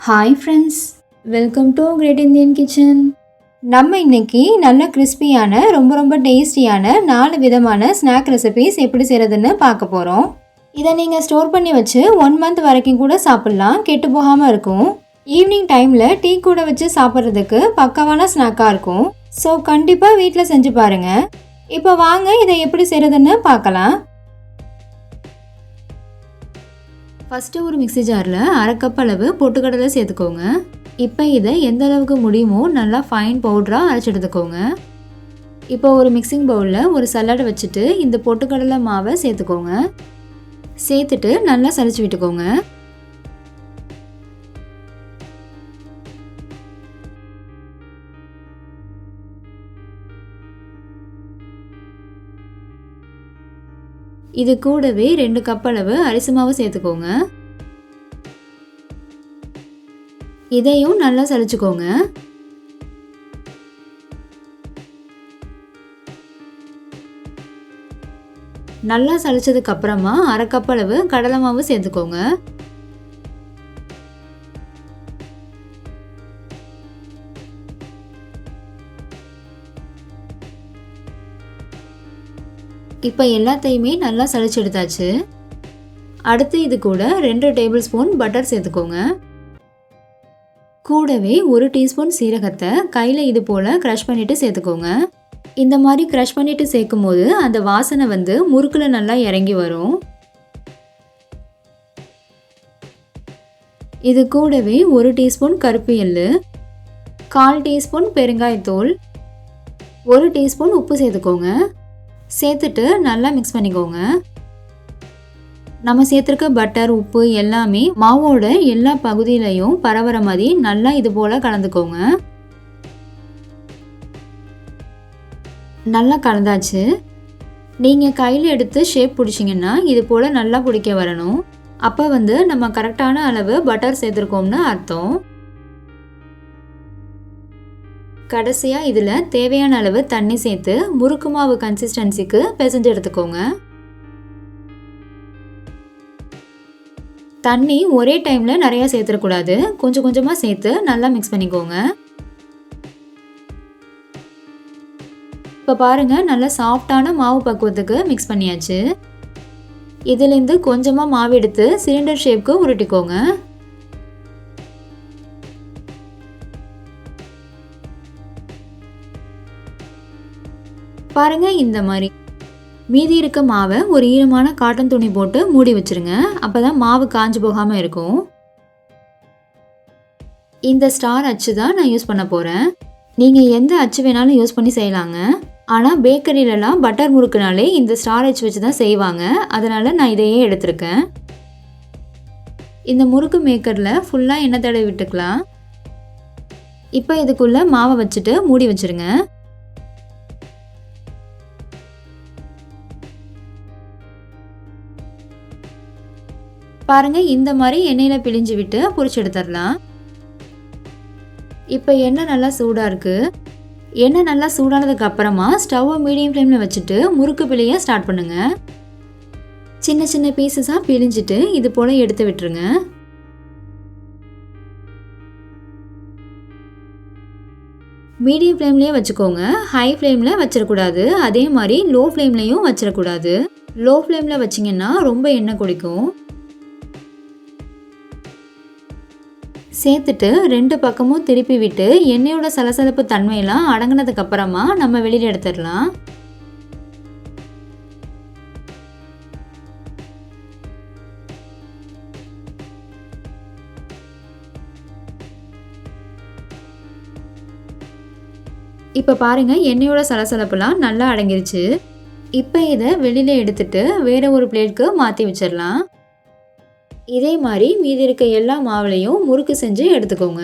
Hi friends welcome to great Indian kitchen நம்ம இன்னைக்கு நல்ல கிறிஸ்பியான ரொம்ப ரொம்ப டேஸ்டியான நாலு விதமான ஸ்நாக் ரெசிபிஸ் எப்படி செய்கிறதுன்னு பார்க்க போகிறோம் இதை நீங்கள் ஸ்டோர் பண்ணி வச்சு ஒன் மந்த் வரைக்கும் கூட சாப்பிட்லாம். கெட்டு போகாமல் இருக்கும். ஈவினிங் டைமில் டீ கூட வச்சு சாப்பிட்றதுக்கு பக்கவான ஸ்நாக்காக இருக்கும். ஸோ கண்டிப்பாக வீட்டில் செஞ்சு பாருங்கள் இப்போ வாங்க இதை எப்படி செய்கிறதுன்னு பார்க்கலாம். ஃபஸ்ட்டு ஒரு மிக்ஸி ஜாரில் அரை கப் அளவு பொட்டுக்கடலை சேர்த்துக்கோங்க. இப்போ இதை எந்த அளவுக்கு முடியுமோ நல்லா ஃபைன் பவுடராக அரைச்சி எடுத்துக்கோங்க. இப்போ ஒரு மிக்சிங் பவுலில் ஒரு சல்லடை வச்சுட்டு இந்த பொட்டுக்கடலை மாவை சேர்த்துக்கோங்க. சேர்த்துட்டு நல்லா சளிச்சு விட்டுக்கோங்க. இது கூடவே ரெண்டு கப் அளவு அரிசி மாவு சேர்த்துக்கோங்க. இதையும் நல்லா சளிச்சுக்கோங்க நல்லா சளிச்சதுக்கு அப்புறமா அரை கப் அளவு கடலை மாவு சேர்த்துக்கோங்க. இப்போ எல்லாத்தையுமே நல்லா சளிச்சு எடுத்தாச்சு அடுத்து இது கூட ரெண்டு டேபிள் ஸ்பூன் பட்டர் சேர்த்துக்கோங்க. கூடவே ஒரு டீஸ்பூன் சீரகத்தை கையில் இது போல் க்ரஷ் பண்ணிவிட்டு சேர்த்துக்கோங்க. இந்த மாதிரி க்ரஷ் பண்ணிவிட்டு சேர்க்கும் போது அந்த வாசனை வந்து முறுக்கில் நல்லா இறங்கி வரும். இது கூடவே ஒரு டீஸ்பூன் கருப்பு எள்ளு கால் டீஸ்பூன் பெருங்காயத்தூள் ஒரு டீஸ்பூன் உப்பு சேர்த்துக்கோங்க. சேர்த்துட்டு நல்லா மிக்ஸ் பண்ணிக்கோங்க. நம்ம சேர்த்துருக்க பட்டர் உப்பு எல்லாமே மாவோட எல்லா பகுதியிலையும் பரவற மாதிரி நல்லா இது போல் கலந்துக்கோங்க. நல்லா கலந்தாச்சு. நீங்கள் கையில் எடுத்து ஷேப் பிடிச்சிங்கன்னா இது போல் நல்லா பிடிக்க வரணும். அப்போ வந்து நம்ம கரெக்டான அளவு பட்டர் சேர்த்துருக்கோம்னு அர்த்தம். கடைசியாக இதில் தேவையான அளவு தண்ணி சேர்த்து முறுக்கு மாவு கன்சிஸ்டன்சிக்கு பிசைஞ்சு எடுத்துக்கோங்க. தண்ணி ஒரே டைமில் நிறையா சேர்த்துடக்கூடாது கொஞ்சம் கொஞ்சமாக சேர்த்து நல்லா மிக்ஸ் பண்ணிக்கோங்க. இப்போ பாருங்கள் நல்லா சாஃப்டான மாவு பக்குவத்துக்கு மிக்ஸ் பண்ணியாச்சு. இதுலேருந்து கொஞ்சமாக மாவு எடுத்து சிலிண்டர் ஷேப்க்கு உருட்டிக்கோங்க. பாருங்க இந்த மாதிரி. மீதி இருக்க மாவை ஒரு ஈரமான காட்டன் துணி போட்டு மூடி வச்சிருங்க. அப்பதான் மாவு காஞ்சு போகாமல் இருக்கும். இந்த ஸ்டார் அச்சு தான் நான் யூஸ் பண்ண போகிறேன் நீங்கள் எந்த அச்சு வேணாலும் யூஸ் பண்ணி செய்யலாங்க. ஆனால் பேக்கரியிலலாம் பட்டர் முறுக்குனாலே இந்த ஸ்டார் அச்சு வச்சு தான் செய்வாங்க. அதனால் நான் இதையே எடுத்திருக்கேன். இந்த முறுக்கு மேக்கரில் ஃபுல்லாக எண்ணெய் தடவி விட்டுக்கலாம். இப்போ இதுக்குள்ளே மாவை வச்சுட்டு மூடி வச்சிருங்க. பாருங்கள் இந்த மாதிரி எண்ணெயில் பிழிஞ்சு விட்டு பொரிச்சு எடுத்துடலாம். இப்போ எண்ணெய் நல்லா சூடாக இருக்குது எண்ணெய் நல்லா சூடானதுக்கு அப்புறமா ஸ்டவ்வை மீடியம் ஃப்ளேமில் வச்சுட்டு முறுக்கு பிழைய ஸ்டார்ட் பண்ணுங்கள் சின்ன சின்ன பீசஸாக பிழிஞ்சிட்டு இது போல் எடுத்து விட்டுருங்க. மீடியம் ஃப்ளேம்லேயே வச்சுக்கோங்க. ஹை ஃப்ளேமில் வச்சிடக்கூடாது. அதே மாதிரி லோ ஃப்ளேம்லேயும் வச்சிடக்கூடாது. லோ ஃப்ளேமில் வச்சிங்கன்னா ரொம்ப எண்ணெய் குடிக்கும் சேர்த்துட்டு ரெண்டு பக்கமும் திருப்பி விட்டு எண்ணெயோட சலசலப்பு தன்மையெல்லாம் அடங்கினதுக்கப்புறமா நம்ம வெளியில் எடுத்துடலாம். இப்போ பாருங்கள் எண்ணெயோட சலசலப்புலாம் நல்லா அடங்கிருச்சு. இப்போ இதை வெளியில் எடுத்துட்டு வேறு ஒரு பிளேட்க்கு மாற்றி வச்சிடலாம். இதே மாதிரி மீதி இருக்க எல்லா மாவுலையும் முறுக்கு செஞ்சு எடுத்துக்கோங்க.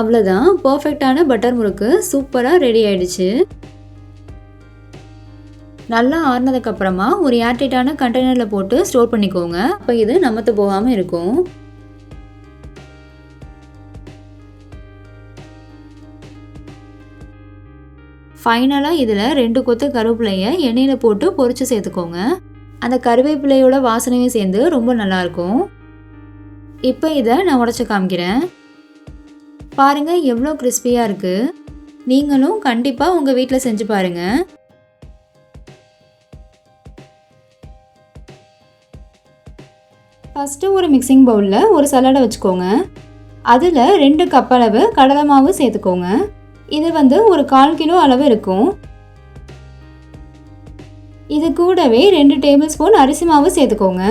அவ்வளோதான் பர்ஃபெக்டான பட்டர் முறுக்கு சூப்பராக ரெடி ஆயிடுச்சு. நல்லா ஆறுனதுக்கப்புறமா ஒரு ஏர்டைட்டான கண்டெய்னரில் போட்டு ஸ்டோர் பண்ணிக்கோங்க. அப்போ இது நமத்து போகாமல் இருக்கும். ஃபைனலாக இதில் ரெண்டு கொத்து கருவேப்பிலையை எண்ணெயில் போட்டு பொரித்து சேர்த்துக்கோங்க. அந்த கருவேப்பிலையோட வாசனையும் சேர்ந்து ரொம்ப நல்லாயிருக்கும் இப்போ இதை நான் உடச்சி காமிக்கிறேன். பாருங்கள் எவ்வளோ கிறிஸ்பியாக இருக்குது நீங்களும் கண்டிப்பாக உங்கள் வீட்டில் செஞ்சு பாருங்கள் ஃபஸ்ட்டு ஒரு மிக்சிங் பவுலில் ஒரு சலாடை வச்சுக்கோங்க. அதில் ரெண்டு கப் அளவு கடலை மாவு சேர்த்துக்கோங்க. இது வந்து ஒரு கால் கிலோ அளவு இருக்கும். இது கூடவே ரெண்டு டேபிள் ஸ்பூன் அரிசி மாவு சேர்த்துக்கோங்க.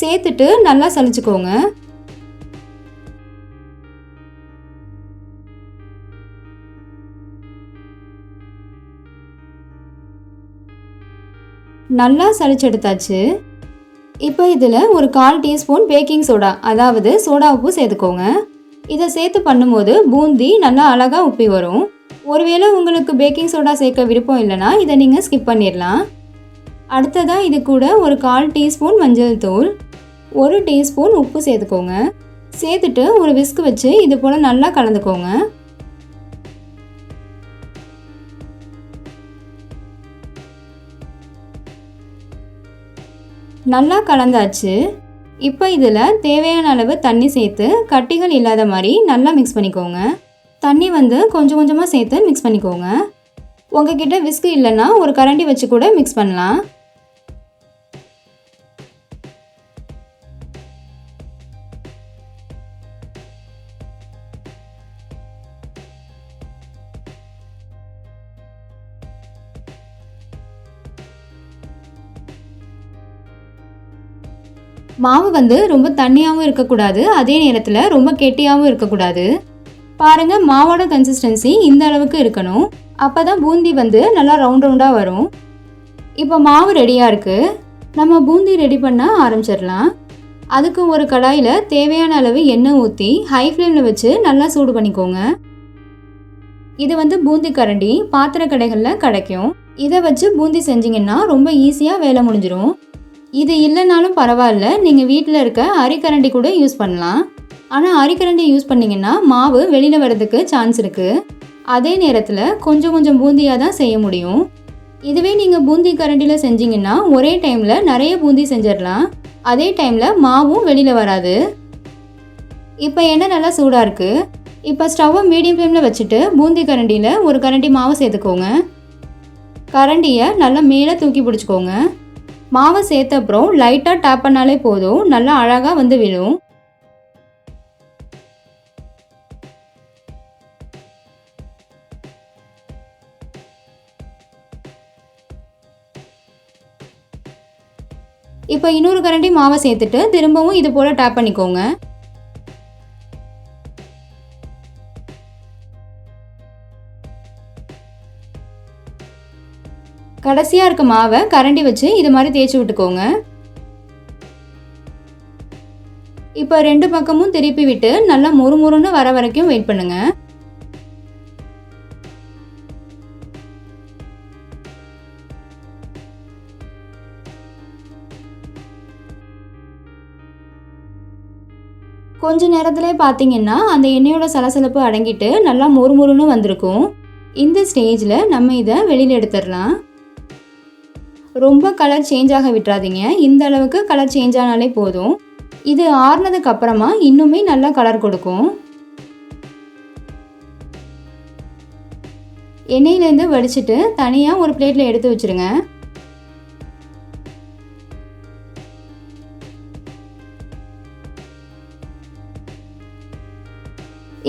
சேர்த்துட்டு நல்லா சலிச்சுக்கோங்க நல்லா சளிச்செடுத்தாச்சு. இப்போ இதில் ஒரு கால் டீஸ்பூன் பேக்கிங் சோடா அதாவது சோடா உப்பு சேர்த்துக்கோங்க. இதை சேர்த்து பண்ணும்போது பூந்தி நல்லா அழகாக உப்பி வரும். ஒருவேளை உங்களுக்கு பேக்கிங் சோடா சேர்க்க விருப்பம் இல்லைன்னா இதை நீங்கள் ஸ்கிப் பண்ணிடலாம். அடுத்ததாக இது கூட ஒரு கால் டீஸ்பூன் மஞ்சள் தூள் ஒரு டீஸ்பூன் உப்பு சேர்த்துக்கோங்க. சேர்த்துட்டு ஒரு விஸ்க் வச்சு இது போல் நல்லா கலந்துக்கோங்க. நல்லா கலந்தாச்சு. இப்போ இதில் தேவையான அளவு தண்ணி சேர்த்து கட்டிகள் இல்லாத மாதிரி நல்லா மிக்ஸ் பண்ணிக்கோங்க. தண்ணி வந்து கொஞ்சம் கொஞ்சமாக சேர்த்து மிக்ஸ் பண்ணிக்கோங்க. உங்ககிட்ட விஸ்கு இல்லைன்னா ஒரு கரண்டி வச்சு கூட மிக்ஸ் பண்ணலாம். மாவு வந்து ரொம்ப தண்ணியாகவும் இருக்கக்கூடாது அதே நேரத்தில் ரொம்ப கெட்டியாகவும் இருக்கக்கூடாது. பாருங்கள் மாவோட கன்சிஸ்டன்சி இந்த அளவுக்கு இருக்கணும். அப்போ தான் பூந்தி வந்து நல்லா ரவுண்ட் ரவுண்டாக வரும். இப்போ மாவு ரெடியாக இருக்குது நம்ம பூந்தி ரெடி பண்ண ஆரம்பிச்சிடலாம். அதுக்கு ஒரு கடாயில் தேவையான அளவு எண்ணெய் ஊற்றி ஹை ஃப்ளேமில் வச்சு நல்லா சூடு பண்ணிக்கோங்க. இது வந்து பூந்தி கரண்டி பாத்திர கடைகளில் கிடைக்கும். இதை வச்சு பூந்தி செஞ்சிங்கன்னா ரொம்ப ஈஸியாக வேலை முடிஞ்சிடும் இது இல்லைனாலும் பரவாயில்ல. நீங்கள் வீட்டில் இருக்க அரிக்கரண்டி கூட யூஸ் பண்ணலாம். ஆனால் அரிக்கரண்டி யூஸ் பண்ணிங்கன்னா மாவு வெளியில் வர்றதுக்கு சான்ஸ் இருக்குது அதே நேரத்தில் கொஞ்சம் கொஞ்சம் பூந்தியாக தான் செய்ய முடியும். இதுவே நீங்கள் பூந்தி கரண்டியில் செஞ்சீங்கன்னா ஒரே டைமில் நிறைய பூந்தி செஞ்சிடலாம். அதே டைமில் மாவும் வெளியில் வராது. இப்போ எண்ணெய் நல்லா சூடாக இருக்குது இப்போ ஸ்டவ்வை மீடியம் ஃப்ளேமில் வச்சுட்டு பூந்தி கரண்டியில் ஒரு கரண்டி மாவு சேர்த்துக்கோங்க. கரண்டியை நல்லா மேலே தூக்கி பிடிச்சிக்கோங்க. மாவை சேர்த்த அப்புறம் லைட்டாக டேப் பண்ணாலே போதும். நல்லா அழகாக வந்து விழும். இப்போ இன்னொரு கரண்டி மாவை சேர்த்துட்டு திரும்பவும் இது போல் டேப் பண்ணிக்கோங்க. கடைசியாக இருக்க மாவை கரண்டி வச்சு இது மாதிரி தேய்ச்சி விட்டுக்கோங்க. இப்போ ரெண்டு பக்கமும் திருப்பி விட்டு நல்லா முறுமுறுன்னு வர வரைக்கும் வெயிட் பண்ணுங்க. கொஞ்ச நேரத்திலே பார்த்தீங்கன்னா அந்த எண்ணெயோட சலசலப்பு அடங்கிட்டு நல்லா மொறுமொறுன்னு வந்திருக்கும். இந்த ஸ்டேஜில் நம்ம இதை வெளியில் எடுத்துடலாம். ரொம்ப கலர் சேஞ்ச் ஆக விட்டுறாதீங்க. இந்த அளவுக்கு கலர் சேஞ்ச் ஆனாலே போதும். இது ஆறுனதுக்கு அப்புறமா இன்னுமே நல்லா கலர் கொடுக்கும். எண்ணெயிலேருந்து வடிச்சிட்டு தனியாக ஒரு பிளேட்டில் எடுத்து வச்சுருங்க.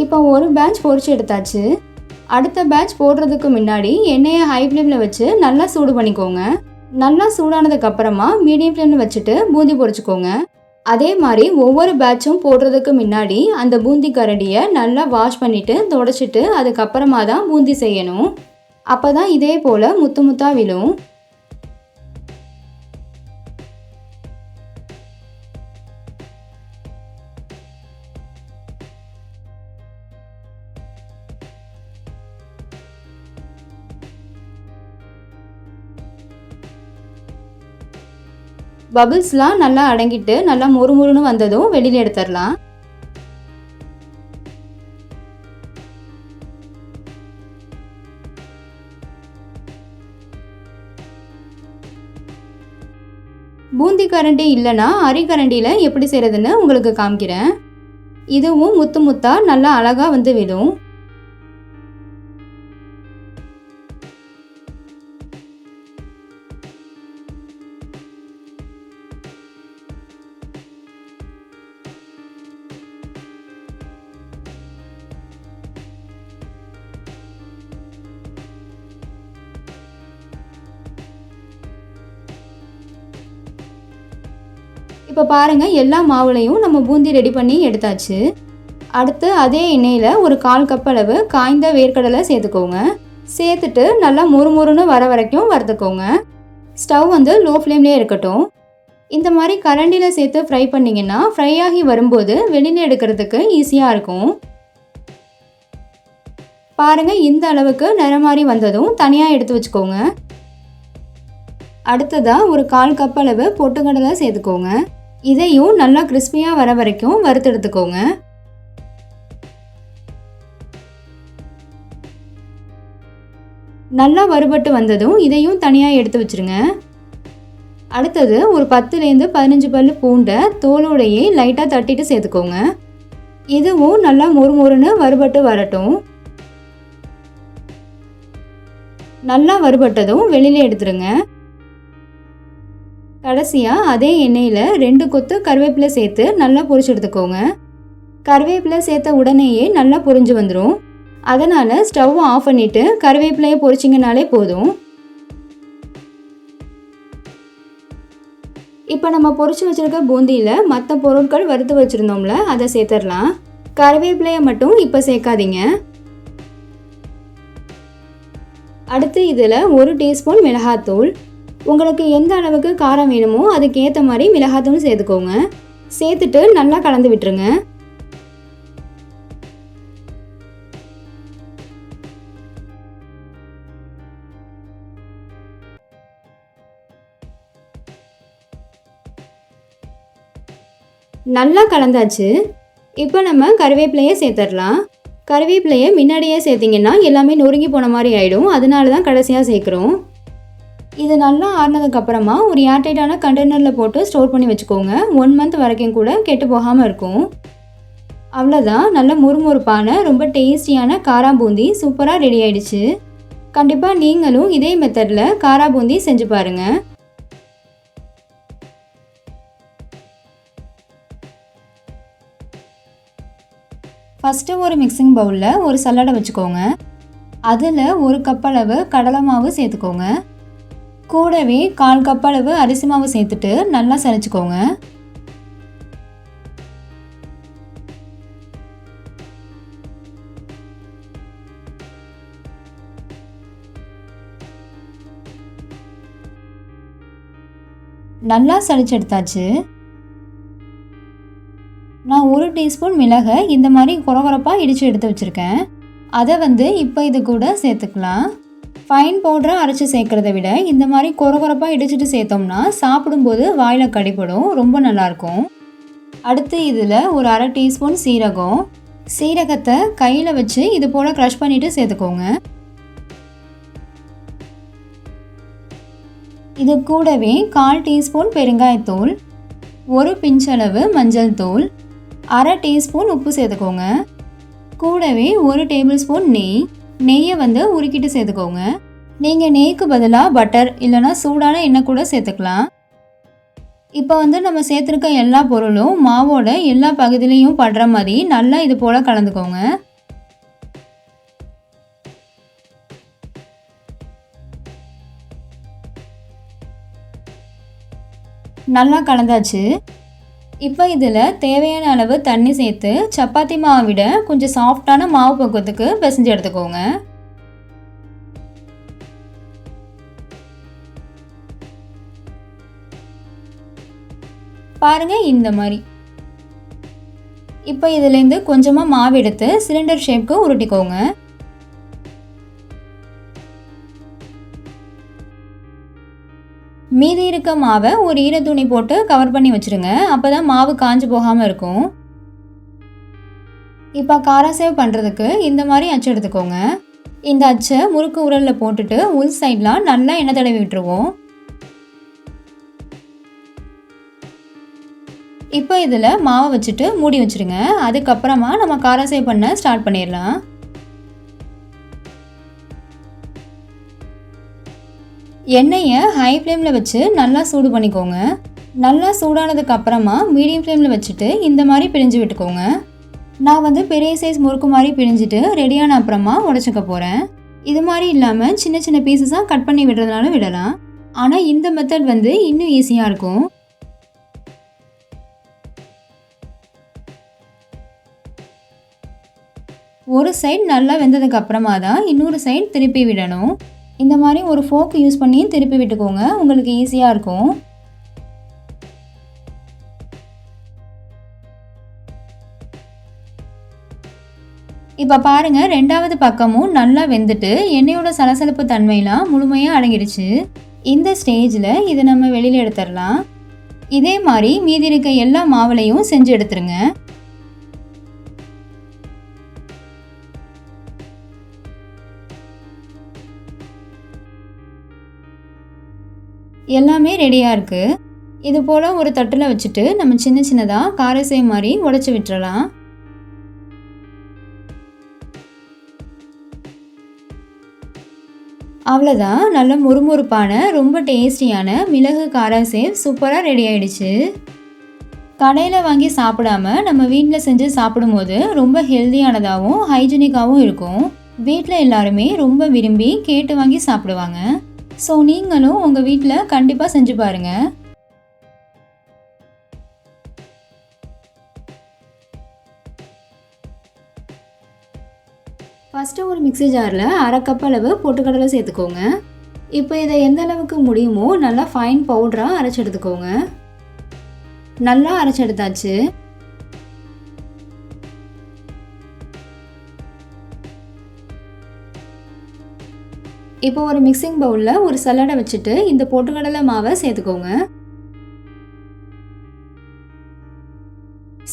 இப்போ ஒரு பேட்ச் பொறிச்சு எடுத்தாச்சு. அடுத்த பேட்ச் போடுறதுக்கு முன்னாடி எண்ணெயை ஹை ஃப்ளேமில் வச்சு நல்லா சூடு பண்ணிக்கோங்க. நல்லா சூடானதுக்கு அப்புறமா மீடியம் ஃப்ளேமில் வச்சுட்டு பூந்தி பொரிச்சுக்கோங்க. அதே மாதிரி ஒவ்வொரு பேட்சும் போடுறதுக்கு முன்னாடி அந்த பூந்தி கரடியை நல்லா வாஷ் பண்ணிவிட்டு தொடச்சிட்டு அதுக்கப்புறமா தான் பூந்தி செய்யணும். அப்போ தான் இதே போல் முத்து முத்தாக விழும். பபிள்ஸ்லாம் நல்லா அடங்கிட்டு நல்லா முறுமுறுன்னு வந்ததும் வெளியில் எடுத்துடலாம். பூந்தி கரண்டி இல்லைன்னா அரிக்கரண்டியில் எப்படி செய்கிறதுன்னு உங்களுக்கு காமிக்கிறேன். இதுவும் முத்து முத்தாக நல்லா அழகாக வந்து விடும் பாருங்கள் எல்லா மாவுலையும் நம்ம பூந்தி ரெடி பண்ணி எடுத்தாச்சு. அடுத்து அதே எண்ணெயில் ஒரு கால் கப் அளவு காய்ந்த வேர்க்கடலை சேர்த்துக்கோங்க. சேர்த்துட்டு நல்லா முறுமுறுன்னு வர வரைக்கும் வறுத்துக்கோங்க. ஸ்டவ் வந்து லோ ஃப்ளேம்லேயே இருக்கட்டும். இந்த மாதிரி கரண்டியில் சேர்த்து ஃப்ரை பண்ணிங்கன்னா ஃப்ரை ஆகி வரும்போது வெளியில் எடுக்கிறதுக்கு ஈஸியாக இருக்கும். பாருங்கள் இந்த அளவுக்கு நிறமாறி வந்ததும் தனியாக எடுத்து வச்சுக்கோங்க. அடுத்ததாக ஒரு கால் கப் அளவு பொட்டுக்கடலை சேர்த்துக்கோங்க. இதையும் நல்லா கிறிஸ்பியாக வர வரைக்கும் வறுத்தெடுத்துக்கோங்க. நல்லா வறுபட்டு வந்ததும் இதையும் தனியாக எடுத்து வச்சுருங்க. அடுத்தது ஒரு பத்துலேருந்து பதினஞ்சு பல் பூண்டை தோலோடையே லைட்டாக தட்டிட்டு சேர்த்துக்கோங்க. இதுவும் நல்லா மொறுமொறுன்னு வறுபட்டு வரட்டும். நல்லா வறுபட்டதும் வெளியில் எடுத்துருங்க. கடைசியாக அதே எண்ணெயில் ரெண்டு கொத்து கருவேப்பிலை சேர்த்து நல்லா பொரிச்சு எடுத்துக்கோங்க. கருவேப்பிலை சேர்த்த உடனேயே நல்லா பொரிஞ்சு வந்துடும் அதனால் ஸ்டவ் ஆஃப் பண்ணிவிட்டு கருவேப்பிலையை பொரிச்சிங்கனாலே போதும். இப்போ நம்ம பொறிச்சு வச்சுருக்க பூந்தியில் மற்ற பொருட்கள் வறுத்து வச்சுருந்தோம்ல அதை சேர்த்துடலாம். கருவேப்பிலையை மட்டும் இப்போ சேர்க்காதீங்க. அடுத்து இதில் ஒரு டீஸ்பூன் மிளகாத்தூள் உங்களுக்கு எந்த அளவுக்கு காரம் வேணுமோ அதுக்கேற்ற மாதிரி மிளகாத்தூள் சேர்த்துக்கோங்க. சேர்த்துட்டு நல்லா கலந்து விட்டுருங்க. நல்லா கலந்தாச்சு. இப்போ நம்ம கருவேப்பிலையை சேர்த்துடலாம் கருவேப்பிலையை முன்னாடியே சேர்த்திங்கன்னா எல்லாமே நொறுங்கி போன மாதிரி ஆகிடும் அதனால தான் கடைசியாக சேர்க்குறோம். இது நல்லா ஆறினதுக்கப்புறமா ஒரு ஏர்டைட்டான கண்டெய்னரில் போட்டு ஸ்டோர் பண்ணி வச்சுக்கோங்க. ஒன் மந்த் வரைக்கும் கூட கெட்டு போகாமல் இருக்கும். அவ்வளோதான் நல்ல முறுமுறுப்பான ரொம்ப டேஸ்டியான காராபூந்தி சூப்பராக ரெடி ஆயிடுச்சு. கண்டிப்பாக நீங்களும் இதே மெத்தடில் காராபூந்தி செஞ்சு பாருங்கள் ஃபஸ்ட்டு ஒரு மிக்சிங் பவுலில் ஒரு சல்லடை வச்சுக்கோங்க. அதில் ஒரு கப் அளவு கடலை மாவு சேர்த்துக்கோங்க. கூடவே கால் கப் அளவு அரிசி மாவு சேர்த்துட்டு நல்லா சலிச்சுக்கோங்க நல்லா சளிச்செடுத்தாச்சு. நான் ஒரு டீஸ்பூன் மிளகை இந்த மாதிரி குறகுறப்பாக இடித்து எடுத்து வச்சுருக்கேன். அதை வந்து இப்போ இது கூட சேர்த்துக்கலாம். ஃபைன் பவுடரை அரைச்சி சேர்க்குறத விட இந்த மாதிரி கொரகொரப்பாக இடிச்சிட்டு சேர்த்தோம்னா சாப்பிடும்போது வாயில் கடிப்படும் ரொம்ப நல்லாயிருக்கும். அடுத்து இதில் ஒரு அரை டீஸ்பூன் சீரகம். சீரகத்தை கையில் வச்சு இது போல் க்ரஷ் பண்ணிவிட்டு சேர்த்துக்கோங்க. இது கூடவே கால் டீஸ்பூன் பெருங்காயத்தூள் ஒரு பிஞ்சளவு மஞ்சள் தூள் அரை டீஸ்பூன் உப்பு சேர்த்துக்கோங்க. கூடவே ஒரு டேபிள் ஸ்பூன் நெய் நெய்யை வந்து உருக்கிட்டு சேர்த்துக்கோங்க. நீங்கள் நெய்க்கு பதிலாக பட்டர் இல்லைனா சூடான எண்ணெய் கூட சேர்த்துக்கலாம். இப்போ வந்து நம்ம சேர்த்துருக்க எல்லா பொருளும் மாவோட எல்லா பகுதியிலையும் படுற மாதிரி நல்லா இது போல் கலந்துக்கோங்க. நல்லா கலந்தாச்சு. இப்போ இதில் தேவையான அளவு தண்ணி சேர்த்து சப்பாத்தி மாவை விட கொஞ்சம் சாஃப்டான மாவு பக்குவத்துக்கு பிசைஞ்சு எடுத்துக்கோங்க. பாருங்க இந்த மாதிரி. இப்போ இதுலேருந்து கொஞ்சமாக மாவு எடுத்து சிலிண்டர் ஷேப்க்கு உருட்டிக்கோங்க. மீதி இருக்க மாவை ஒரு ஈர துணி போட்டு கவர் பண்ணி வச்சுருங்க. அப்போ தான் மாவு காஞ்சு போகாமல் இருக்கும். இப்போ காரா சேவ் பண்ணுறதுக்கு இந்த மாதிரி அச்சு எடுத்துக்கோங்க. இந்த அச்சை முறுக்கு உரலில் போட்டுட்டு உள் சைட்லாம் நல்லா எண்ணெய் தடவி விட்டுருவோம். இப்போ இதில் மாவை வச்சுட்டு மூடி வச்சுருங்க. அதுக்கப்புறமா நம்ம காரசை சேவ் பண்ண ஸ்டார்ட் பண்ணிடலாம். எண்ணெயை ஹை ஃப்ளேமில் வச்சு நல்லா சூடு பண்ணிக்கோங்க. நல்லா சூடானதுக்கு அப்புறமா மீடியம் ஃப்ளேமில் வச்சுட்டு இந்த மாதிரி பிரிஞ்சு விட்டுக்கோங்க. நான் வந்து பெரிய சைஸ் முறுக்கு மாதிரி பிரிஞ்சுட்டு ரெடியான அப்புறமா உடச்சிக்க போகிறேன் இது மாதிரி இல்லாமல் சின்ன சின்ன பீசஸாக கட் பண்ணி விடுறதுனாலும் விடலாம். ஆனால் இந்த மெத்தட் வந்து இன்னும் ஈஸியாக இருக்கும். ஒரு சைடு நல்லா வெந்ததுக்கு அப்புறமா தான் இன்னொரு சைடு திருப்பி விடணும். இந்த மாதிரி ஒரு ஃபோக்கு யூஸ் பண்ணி திருப்பி விட்டுக்கோங்க. உங்களுக்கு ஈஸியாக இருக்கும். இப்போ பாருங்கள் ரெண்டாவது பக்கமும் நல்லா வெந்துட்டு எண்ணெயோட சலசலப்பு தன்மையெல்லாம் முழுமையாக அடங்கிடுச்சு. இந்த ஸ்டேஜில் இதை நம்ம வெளியில் எடுத்துடலாம். இதே மாதிரி மீதி இருக்க எல்லா மாவுலையும் செஞ்சு எடுத்துருங்க. எல்லாமே ரெடியாக இருக்குது இது போல் ஒரு தட்டில் வச்சுட்டு நம்ம சின்ன சின்னதாக காரசை மாதிரி உடச்சி விட்டுறலாம். அவ்வளோதான் நல்ல முறுமுறுப்பான ரொம்ப டேஸ்டியான மிளகு காரா சேவ் சூப்பராக ரெடி ஆயிடுச்சு. கடையில் வாங்கி சாப்பிடாம நம்ம வீட்டில் செஞ்சு சாப்பிடும்போது ரொம்ப ஹெல்த்தியானதாகவும் ஹைஜீனிக்காகவும் இருக்கும். வீட்டில் எல்லாருமே ரொம்ப விரும்பி கேட்டு வாங்கி சாப்பிடுவாங்க. ஸோ நீங்களும் உங்கள் வீட்டில் கண்டிப்பாக செஞ்சு பாருங்கள் ஃபஸ்ட்டு ஒரு மிக்ஸி ஜாரில் அரை கப் அளவு பொட்டுக்கடலை சேர்த்துக்கோங்க. இப்போ இதை எந்த அளவுக்கு முடியுமோ நல்லா ஃபைன் பவுடராக அரைச்சி எடுத்துக்கோங்க. நல்லா அரைச்சி இப்போ ஒரு மிக்சிங் பவுலில் ஒரு சல்லடை வச்சுட்டு இந்த பொட்டுக்கடலை மாவை சேர்த்துக்கோங்க.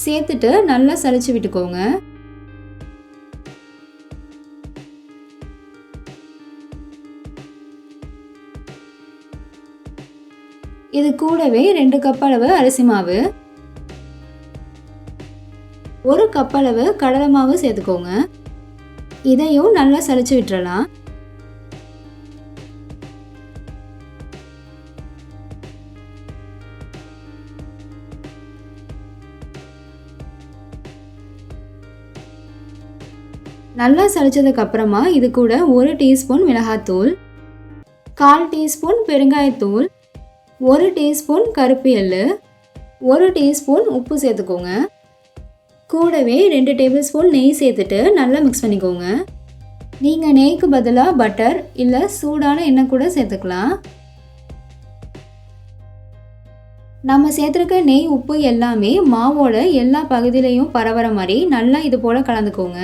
சேர்த்துட்டு நல்லா சளிச்சு விட்டுக்கோங்க. இது கூடவே ரெண்டு கப் அளவு அரிசி மாவு. ஒரு கப் அளவு கடலை மாவு சேர்த்துக்கோங்க. இதையும் நல்லா சளிச்சு விட்டுறலாம். நல்லா சளிச்சதுக்கப்புறமா இது கூட ஒரு டீஸ்பூன் மிளகாத்தூள் கால் டீஸ்பூன் பெருங்காயத்தூள் ஒரு டீஸ்பூன் கருப்பு எள்ளு ஒரு டீஸ்பூன் உப்பு சேர்த்துக்கோங்க. கூடவே ரெண்டு டேபிள் ஸ்பூன் நெய் சேர்த்துட்டு நல்லா மிக்ஸ் பண்ணிக்கோங்க. நீங்கள் நெய்க்கு பதிலாக பட்டர் இல்லை சூடான எண்ணெய் கூட சேர்த்துக்கலாம். நம்ம சேர்த்துருக்க நெய் உப்பு எல்லாமே மாவோட எல்லா பகுதியிலையும் பரவற மாதிரி நல்லா இது போல் கலந்துக்கோங்க.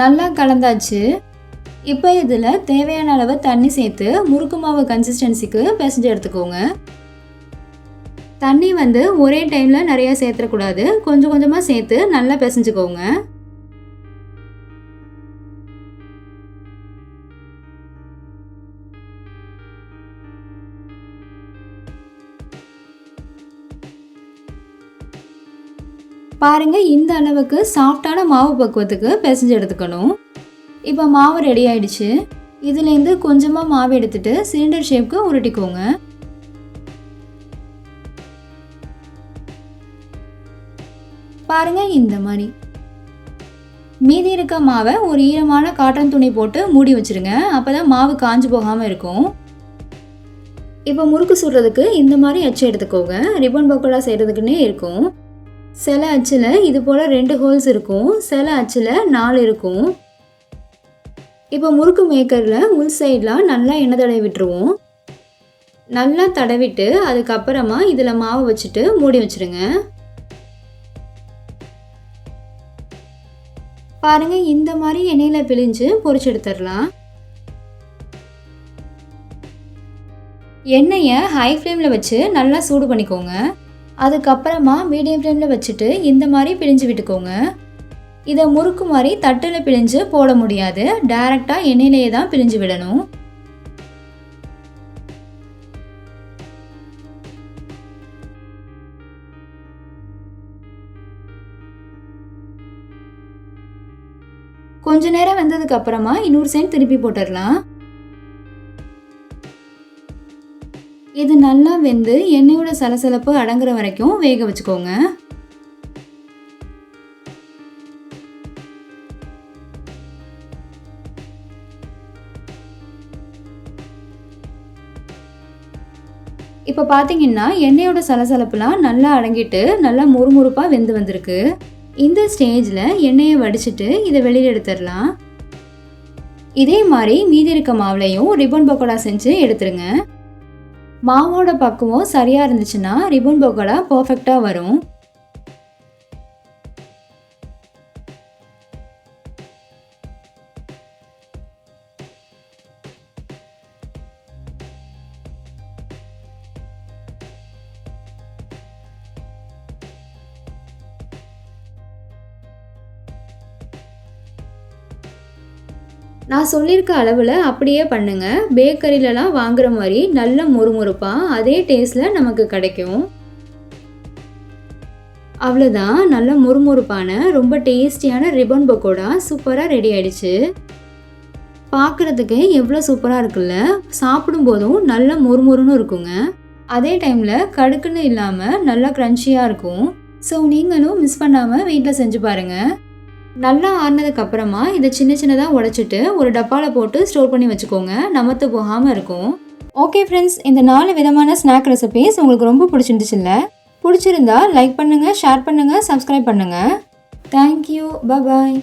நல்லா கலந்தாச்சு. இப்போ இதில் தேவையான அளவு தண்ணி சேர்த்து முறுக்கு மாவு கன்சிஸ்டன்சிக்கு பிசைஞ்சு எடுத்துக்கோங்க. தண்ணி வந்து ஒரே டைமில் நிறையா சேர்த்துடக்கூடாது கொஞ்சம் கொஞ்சமாக சேர்த்து நல்லா பிசைஞ்சுக்கோங்க. பாருங்கள் இந்த அளவுக்கு சாஃப்டான மாவு பக்குவத்துக்கு பிசைஞ்சு எடுத்துக்கணும். இப்போ மாவு ரெடி ஆயிடுச்சு. இதுலேருந்து கொஞ்சமாக மாவு எடுத்துட்டு சிலிண்டர் ஷேப்க்கு உருட்டிக்கோங்க. பாருங்க இந்த மாதிரி. மீதி இருக்க மாவை ஒரு ஈரமான காட்டன் துணி போட்டு மூடி வச்சிருங்க. அப்பதான் மாவு காஞ்சு போகாமல் இருக்கும். இப்போ முறுக்கு சுடுறதுக்கு இந்த மாதிரி அச்சு எடுத்துக்கோங்க. ரிப்பன் பக்கோடா செய்கிறதுக்குன்னே இருக்கும். சில அச்சில் இது போல் ரெண்டு ஹோல்ஸ் இருக்கும். சில அச்சில் நாலு இருக்கும். இப்போ முறுக்கு மேக்கரில் முள் சைடெலாம் நல்லா எண்ணெய் தடவி விட்டுருவோம். நல்லா தடவிட்டு அதுக்கப்புறமா இதில் மாவு வச்சுட்டு மூடி வச்சுருங்க. பாருங்கள் இந்த மாதிரி எண்ணெயில் பிழிஞ்சு பொறிச்சு எடுத்துடலாம். எண்ணெயை ஹை ஃப்ளேமில் வச்சு நல்லா சூடு பண்ணிக்கோங்க. அதுக்கப்புறமா மீடியம் ஃப்ளேமில் வச்சுட்டு இந்த மாதிரி பிழிஞ்சு விட்டுக்கோங்க. இதை முறுக்கு மாதிரி தட்டில் பிழிஞ்சு போட முடியாது. டைரெக்டாக எண்ணெயிலேயே தான் பிழிஞ்சு விடணும். கொஞ்ச நேரம் வந்ததுக்கு அப்புறமா இன்னொரு சைடு திருப்பி போட்டுடலாம். இது நல்லா வெந்து எண்ணெயோட சலசலப்பு அடங்குற வரைக்கும் வேக வச்சுக்கோங்க. இப்போ பார்த்தீங்கன்னா எண்ணெயோட சலசலப்புலாம் நல்லா அடங்கிட்டு நல்லா முறுமுறுப்பாக வெந்து வந்திருக்கு. இந்த ஸ்டேஜில் எண்ணெயை வடிச்சிட்டு இதை வெளியில் எடுத்துடலாம். இதே மாதிரி மீதி இருக்க மாவுலையும் ரிப்பன் பக்கோடா செஞ்சு எடுத்துருங்க. மாவோட பக்குவம் சரியாக இருந்துச்சுன்னா ரிபன் பக்கோடா பர்ஃபெக்டாக வரும். நான் சொல்லியிருக்க அளவில் அப்படியே பண்ணுங்கள் பேக்கரியிலலாம் வாங்குற மாதிரி நல்ல முறுமுறுப்பாக அதே டேஸ்ட்டில் நமக்கு கிடைக்கும். அவ்வளோதான் நல்ல முறுமுறுப்பான ரொம்ப டேஸ்டியான ரிப்பன் பக்கோடா சூப்பராக ரெடி ஆயிடுச்சு. பார்க்குறதுக்கு எவ்வளோ சூப்பராக இருக்குல்ல? சாப்பிடும்போதும் நல்ல முறுமுறுன்னு இருக்குங்க. அதே டைமில் கடுக்குன்னு இல்லாமல் நல்லா க்ரன்ச்சியாக இருக்கும். ஸோ நீங்களும் மிஸ் பண்ணாமல் வீட்டில் செஞ்சு பாருங்கள் நல்லா ஆறுனதுக்கு அப்புறமா இதை சின்ன சின்னதாக உடச்சிட்டு ஒரு டப்பாவில் போட்டு ஸ்டோர் பண்ணி வச்சுக்கோங்க. நமத்து போகாமல் இருக்கும். ஓகே ஃப்ரெண்ட்ஸ் இந்த நாலு விதமான ஸ்நாக் ரெசிபிஸ் உங்களுக்கு ரொம்ப பிடிச்சிருந்துச்சுல்ல? பிடிச்சிருந்தா லைக் பண்ணுங்கள் ஷேர் பண்ணுங்கள் சப்ஸ்கிரைப் பண்ணுங்கள் தேங்க்யூ பாய்